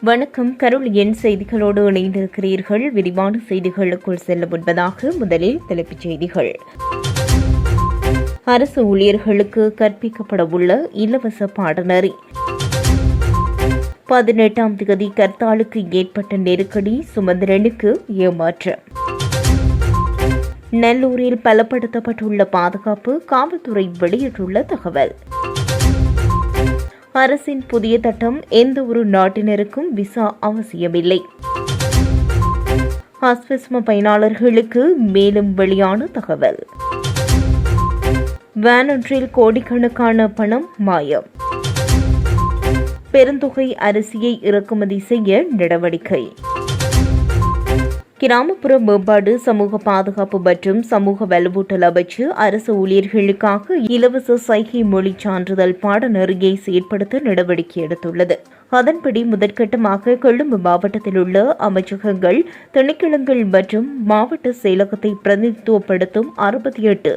வணக்கம். கருள் எண் செய்திகளோடு இணைந்திருக்கிறீர்கள். விரிவான செய்திகளுக்குள் செல்ல முன்பதாக முதலில் தலைப்புச் செய்திகள். அரசு ஊழியர்களுக்கு கற்பிக்கப்பட உள்ள இலவச பாடநெறி. பதினெட்டாம் தேதி கர்த்தாலுக்கு ஏற்பட்ட நெருக்கடி சுமந்திரனுக்கு ஏமாற்றம். நல்லூரில் பலப்படுத்தப்பட்டுள்ள பாதுகாப்பு காவல்துறை வெளியிட்டுள்ள தகவல். அரசின் புதிய சட்டம் எந்த ஒரு நாட்டினருக்கும் விசா அவசியமில்லை. ஆஸ்பெஸ்ம பயனாளர்களுக்கு மேலும் வெளியான தகவல். வேன் ஒன்றில் கோடிக்கணக்கான பணம் மாயம். பெருந்தொகை அரிசியை இறக்குமதி செய்ய நடவடிக்கை. கிராமப்புற மேம்பாடு சமூக பாதுகாப்பு மற்றும் சமூக வலுவூட்டல் அமைச்சு அரசு ஊழியர்களுக்காக இலவச சைகை மொழி சான்றிதழ் பாடநெறியை செயற்படுத்த நடவடிக்கை எடுத்துள்ளது. அதன்படி முதற்கட்டமாக கொழும்பு மாவட்டத்தில் உள்ள அமைச்சகங்கள் திணைக்களங்கள் மற்றும் மாவட்ட செயலகத்தை பிரதிநிதித்துவப்படுத்தும் அறுபத்தி எட்டு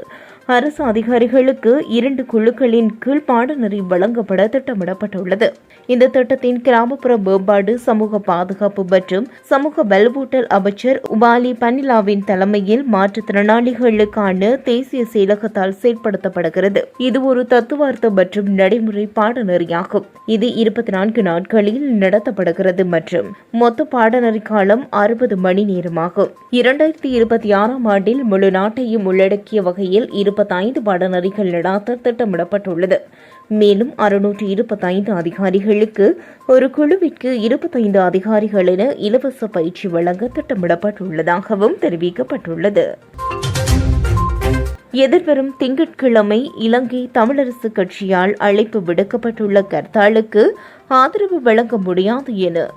அரசு அதிகாரிகளுக்கு இரண்டு குழுக்களின் கீழ் பாடநெறி வழங்கப்பட திட்டமிடப்பட்டுள்ளது. இந்த திட்டத்தின் கிராமப்புற மேம்பாடு சமூக பாதுகாப்பு மற்றும் சமூக வலுவூட்டல் அமைச்சர் உபாலி பனிலாவின் தலைமையில் மாற்றுத்திறனாளிகளுக்கான தேசிய செயலகத்தால் செயல்படுத்தப்படுகிறது இது ஒரு தத்துவார்த்த மற்றும் நடைமுறை பாடநெறியாகும். இது இருபத்தி நான்கு நாட்களில் நடத்தப்படுகிறது மற்றும் மொத்த பாடநெறி காலம் அறுபது மணி நேரமாகும். இரண்டாயிரத்தி இருபத்தி ஆறாம் ஆண்டில் முழு நாட்டையும் உள்ளடக்கிய வகையில் இருபத்தைந்து பாடநெறிகள் நடாத்த திட்டமிடப்பட்டுள்ளது. மேலும் அறுநூற்று இருபத்தைந்து அதிகாரிகளுக்கு ஒரு குழுவிற்கு இருபத்தைந்து அதிகாரிகள் என இலவச பயிற்சி வழங்க திட்டமிடப்பட்டுள்ளதாகவும் தெரிவிக்கப்பட்டுள்ளது. எதிர்வரும் திங்கட்கிழமை இலங்கை தமிழரசு கட்சியால் அழைப்பு விடுக்கப்பட்டுள்ள கர்த்தாலுக்கு ஆதரவு வழங்க முடியாது என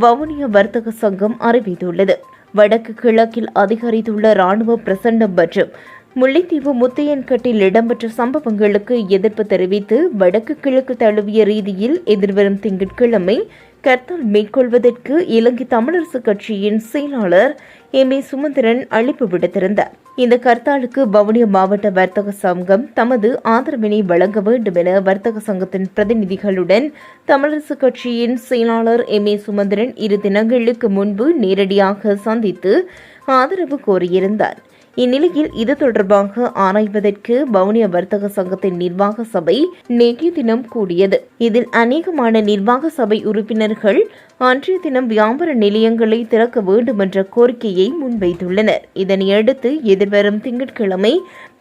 வவுனியா வர்த்தக சங்கம் அறிவித்துள்ளது. வடக்கு கிழக்கில் அதிகரித்துள்ள ராணுவ பிரசன்னம் மற்றும் முல்லைத்தீவு முத்தையன்கட்டில் இடம்பெற்ற சம்பவங்களுக்கு எதிர்ப்பு தெரிவித்து வடக்கு கிழக்கு தழுவிய ரீதியில் எதிர்வரும் திங்கட்கிழமை கர்த்தால் மேற்கொள்வதற்கு இலங்கை தமிழரசு கட்சியின் செயலாளர் எம் ஏ சுமந்திரன் அழைப்பு விடுத்திருந்தார். இந்த கர்த்தாலுக்கு வவுனியா மாவட்ட வர்த்தக சங்கம் தமது ஆதரவினை வழங்க வேண்டும் என வர்த்தக சங்கத்தின் பிரதிநிதிகளுடன் தமிழரசு கட்சியின் செயலாளர் எம் ஏ சுமந்திரன் இரு தினங்களுக்கு முன்பு நேரடியாக சந்தித்து ஆதரவு கோரியிருந்தார். இந்நிலையில் இது தொடர்பாக ஆராய்வதற்கு வவுனியா வர்த்தக சங்கத்தின் நிர்வாக சபை நேற்றைய தினம் கூடியது. இதில் அநேகமான நிர்வாக சபை உறுப்பினர்கள் அன்றைய தினம் வியாபார நிலையங்களை திறக்க வேண்டும் என்ற கோரிக்கையை முன்வைத்துள்ளனர். இதனையடுத்து எதிர்வரும் திங்கட்கிழமை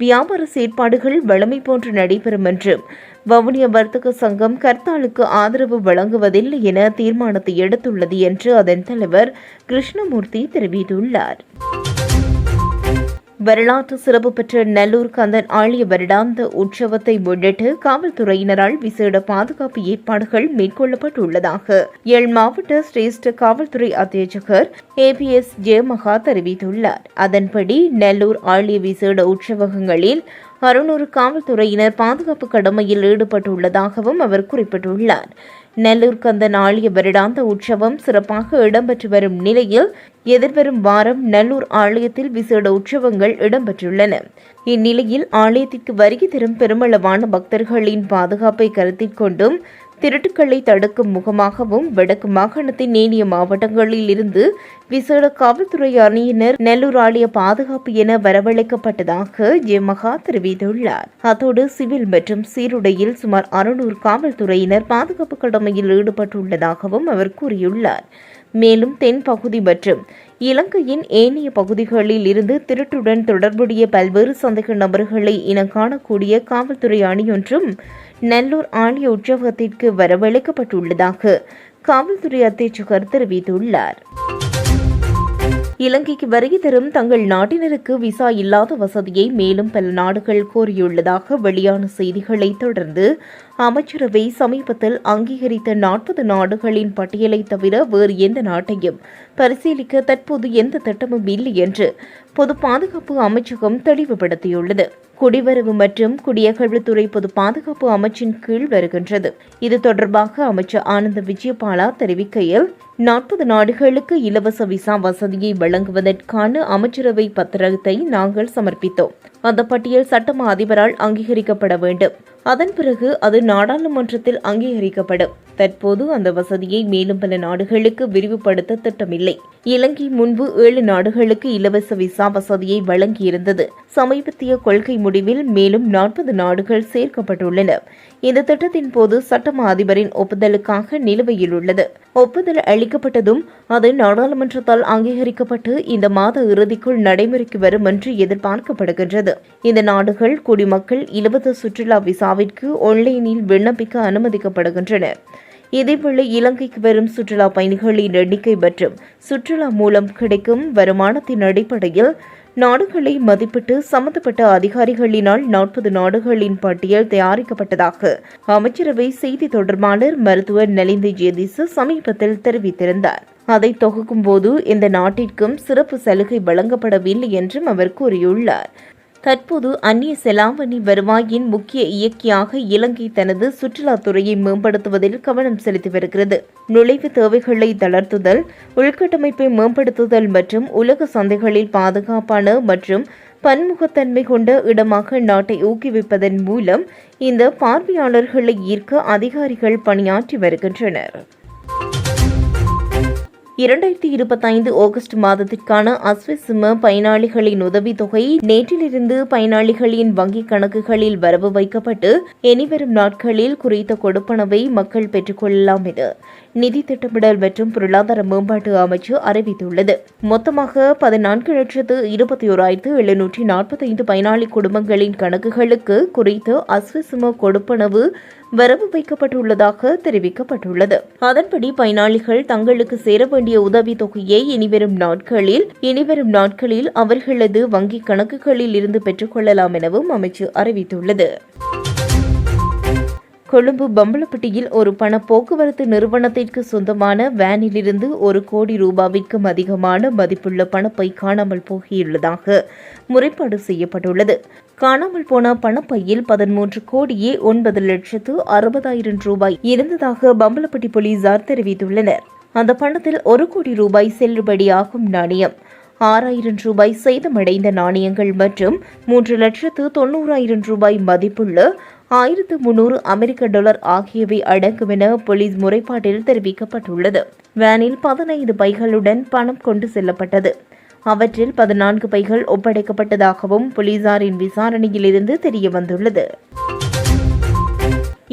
வியாபார செயற்பாடுகள் வழமை போன்று நடைபெறும் என்றும் வவுனிய வர்த்தக சங்கம் கர்த்தாலுக்கு ஆதரவு வழங்குவதில்லை என தீர்மானத்தை எடுத்துள்ளது என்று அதன் தலைவர் கிருஷ்ணமூர்த்தி தெரிவித்துள்ளார். வரலாற்று சிறப்பு பெற்ற நல்லூர் கந்தன் ஆழிய வருடாந்த உற்சவத்தை முன்னிட்டு காவல்துறையினரால் விசேட பாதுகாப்பு ஏற்பாடுகள் மேற்கொள்ளப்பட்டுள்ளதாக எல் மாவட்ட சிரேஷ்ட காவல்துறை அத்தியட்சகர் ஏபிஎஸ் ஜெயமகா தெரிவித்துள்ளார். அதன்படி நல்லூர் ஆழிய விசேட உற்சவகங்களில் அறுநூறு காவல்துறையினர் பாதுகாப்பு கடமையில் ஈடுபட்டுள்ளதாகவும் அவர் குறிப்பிட்டுள்ளார். நெல்லூர் கந்த நாளிய வருடாந்த உற்சவம் சிறப்பாக இடம்பெற்று வரும் நிலையில் எதிர்வரும் வாரம் நல்லூர் ஆலயத்தில் விசேட உற்சவங்கள் இடம்பெற்றுள்ளன. இந்நிலையில் ஆலயத்திற்கு வருகை தரும் பெருமளவான பக்தர்களின் பாதுகாப்பை கருத்தில் கொண்டும் திருட்டுக்களை தடுக்கும் முகமாகவும் வடக்கு மாகாணத்தின் நேனிய மாவட்டங்களில் இருந்து விசேட காவல்துறை அணியினர் நெல்லூர் ஆலய பாதுகாப்பு என வரவழைக்கப்பட்டதாக ஜெமகா தெரிவித்துள்ளார். அத்தோடு சிவில் மற்றும் சீருடையில் சுமார் அறுநூறு காவல்துறையினர் பாதுகாப்பு கடமையில் ஈடுபட்டுள்ளதாகவும் அவர் கூறியுள்ளார். மேலும் தென்பகுதி மற்றும் இலங்கையின் ஏனைய பகுதிகளில் இருந்து திருட்டுடன் தொடர்புடைய பல்வேறு சந்தேக நபர்களை இன காணக்கூடிய காவல்துறை அணியொன்றும் நல்லூர் ஆலய உற்சவத்திற்கு வரவழைக்கப்பட்டுள்ளதாக காவல்துறை அத்தியட்சகர் தெரிவித்துள்ளார். இலங்கைக்கு வருகை தரும் தங்கள் நாட்டினருக்கு விசா இல்லாத வசதியை மேலும் பல நாடுகள் கோரியுள்ளதாக வெளியான செய்திகளை தொடர்ந்து அமைச்சரவை சமீபத்தில் அங்கீகரித்த நாற்பது நாடுகளின் பட்டியலை தவிர வேறு எந்த நாட்டையும் பரிசீலிக்க தற்போது எந்த திட்டமும் இல்லை என்று பொது பாதுகாப்பு அமைச்சகம் தெளிவுபடுத்தியுள்ளது. குடிவரவு மற்றும் குடியகழ்வுத்துறை பொது பாதுகாப்பு அமைச்சின் கீழ் வருகின்றது. இது தொடர்பாக அமைச்சர் ஆனந்த விஜயபாலா தெரிவிக்கையில் நாற்பது நாடுகளுக்கு இலவச விசா வசதியை வழங்குவதற்கான அமைச்சரவை பத்திரத்தை நாங்கள் சமர்ப்பித்தோம். அந்த பட்டியல் சட்டமா அதிபரால் அங்கீகரிக்கப்பட வேண்டும். அதன் பிறகு அது நாடாளுமன்றத்தில் அங்கீகரிக்கப்படும். தற்போது அந்த வசதியை மேலும் பல நாடுகளுக்கு விரிவுபடுத்த திட்டமில்லை. இலங்கை முன்பு ஏழு நாடுகளுக்கு இலவச விசா வசதியை வழங்கியிருந்தது. சமீபத்திய கொள்கை முடிவில் மேலும் நாற்பது நாடுகள் சேர்க்கப்பட்டுள்ளன. இந்த திட்டத்தின் போது சட்டமா அதிபரின் ஒப்புதலுக்காக நிலுவையில் உள்ளது. ஒப்புதல் அளிக்கப்பட்டதும் அது நாடாளுமன்றத்தால் அங்கீகரிக்கப்பட்டு இந்த மாத இறுதிக்குள் நடைமுறைக்கு வரும் என்று எதிர்பார்க்கப்படுகின்றது. இந்த நாடுகள் குடிமக்கள் இலவச சுற்றுலா விசாவிற்கு ஆன்லைனில் விண்ணப்பிக்க அனுமதிக்கப்படுகின்றனர் இதேவேளை இலங்கைக்கு வரும் சுற்றுலா பயணிகளின் எண்ணிக்கை மற்றும் சுற்றுலா மூலம் கிடைக்கும் வருமானத்தின் அடிப்படையில் நாடுகளை மதிப்பிட்டு சம்பந்தப்பட்ட அதிகாரிகளினால் நாற்பது நாடுகளின் பட்டியல் தயாரிக்கப்பட்டதாக அமைச்சரவை செய்தி தொடர்பாளர் மருத்துவர் நலிந்த ஜெயதிச சமீபத்தில் தெரிவித்திருந்தார். அதை தொகுக்கும் போது இந்த நாட்டிற்கும் சிறப்பு சலுகை வழங்கப்படவில்லை என்றும் அவர் கூறியுள்ளார். தற்போது அந்நிய செலாவணி வருவாயின் முக்கிய இயக்கியாக இலங்கை தனது சுற்றுலாத்துறையை மேம்படுத்துவதில் கவனம் செலுத்தி வருகிறது. நுழைவு தேவைகளை தளர்த்துதல் உள்கட்டமைப்பை மேம்படுத்துதல் மற்றும் உலக சந்தைகளில் பாதுகாப்பான மற்றும் பன்முகத்தன்மை கொண்ட இடமாக நாட்டை ஊக்குவிப்பதன் மூலம் இந்த பார்வையாளர்களை ஈர்க்க அதிகாரிகள் பணியாற்றி வருகின்றனர். இரண்டாயிரத்தி இருபத்தைந்து ஆகஸ்ட் மாதத்திற்கான அஸ்விசிம பயனாளிகளின் உதவித்தொகை நேற்றிலிருந்து பயனாளிகளின் வங்கிக் கணக்குகளில் வரவு வைக்கப்பட்டு இனிவரும் நாட்களில் குறித்த கொடுப்பனவை மக்கள் பெற்றுக்கொள்ளலாம் என நிதி திட்டமிடல் மற்றும் பொருளாதார மேம்பாட்டு அமைச்சு அறிவித்துள்ளது. மொத்தமாக பதினான்கு லட்சத்து இருபத்தி ஓராயிரத்து எழுநூற்றி நாற்பத்தைந்து பயனாளி குடும்பங்களின் கணக்குகளுக்கு குறித்த அஸ்வசும கொடுப்பனவு வரவு வைக்கப்பட்டுள்ளதாக தெரிவிக்கப்பட்டுள்ளது. அதன்படி பயனாளிகள் தங்களுக்கு சேர வேண்டிய உதவித் தொகையை இனிவரும் நாட்களில் இனிவரும் நாட்களில் அவர்களது வங்கிக் கணக்குகளில் இருந்து பெற்றுக்கொள்ளலாம் எனவும் அமைச்சு அறிவித்துள்ளது. கொழும்பு பம்பலப்பட்டியில் ஒரு பண போக்குவரத்து நிறுவனத்திற்கு சொந்தமான வேனிலிருந்து ஒரு கோடி ரூபாவிற்கும் அதிகமான மதிப்புள்ள பணப்பை காணாமல் போகியுள்ளதாக முறைப்பாடு செய்யப்பட்டுள்ளது. காணாமல் போன பணப்பையில் பதிமூன்று கோடியே ஒன்பது லட்சத்து அறுபதாயிரம் ரூபாய் இருந்ததாக பம்பலப்பட்டி போலீசார் தெரிவித்துள்ளனர். அந்த பணத்தில் ஒரு கோடி ரூபாய் செல்லுபடியாகும் நாணயம் ஆறாயிரம் ரூபாய் சேதமடைந்த நாணயங்கள் மற்றும் மூன்று லட்சத்து தொண்ணூறாயிரம் ரூபாய் மதிப்புள்ள ஆயிரத்து முன்னூறு அமெரிக்க டாலர் ஆகியவை அடங்கும் என போலீஸ் முறைப்பாட்டில் தெரிவிக்கப்பட்டுள்ளது. வேனில் பதினைந்து பைகளுடன் பணம் கொண்டு செல்லப்பட்டது. அவற்றில் பதினான்கு பைகள் ஒப்படைக்கப்பட்டதாகவும் போலீசாரின் விசாரணையிலிருந்து தெரிய வந்துள்ளது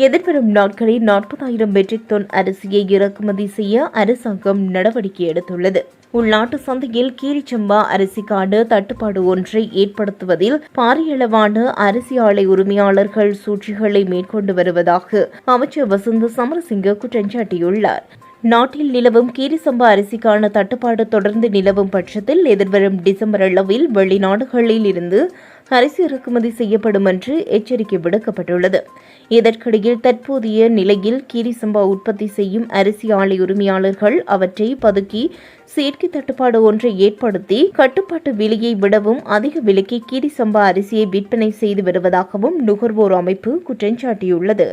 எதிர்வரும் நாட்களில் நாற்பதாயிரம் மெட்ரிக் டன் அரிசியை இறக்குமதி செய்ய அரசாங்கம் நடவடிக்கை எடுத்துள்ளது. உள்நாட்டு சந்தையில் கீரிச்சம்பா அரிசிக்கான தட்டுப்பாடு ஒன்றை ஏற்படுத்துவதில் பாரியளவான அரிசி ஆலை உரிமையாளர்கள் சூழ்ச்சிகளை மேற்கொண்டு வருவதாக அமைச்சர் வசந்த சமரசிங்க குற்றம் சாட்டியுள்ளார் நாட்டில் நிலவும் கீரிசம்பா அரிசிக்கான தட்டுப்பாடு தொடர்ந்து நிலவும் பட்சத்தில் எதிர்வரும் டிசம்பர் அளவில் வெளிநாடுகளில் இருந்து அரிசி இறக்குமதி செய்யப்படும் என்று எச்சரிக்கை விடுக்கப்பட்டுள்ளது. இதற்கிடையில் தற்போதைய நிலையில் கீரிசம்பா உற்பத்தி செய்யும் அரிசி ஆலை உரிமையாளர்கள் அவற்றை பதுக்கி சேர்க்கை தட்டுப்பாடு ஒன்றை ஏற்படுத்தி கட்டுப்பாட்டு விலையை விடவும் அதிக விலைக்கு கீரிசம்பா அரிசியை விற்பனை செய்து வருவதாகவும் நுகர்வோர் அமைப்பு குற்றஞ்சாட்டியுள்ளது.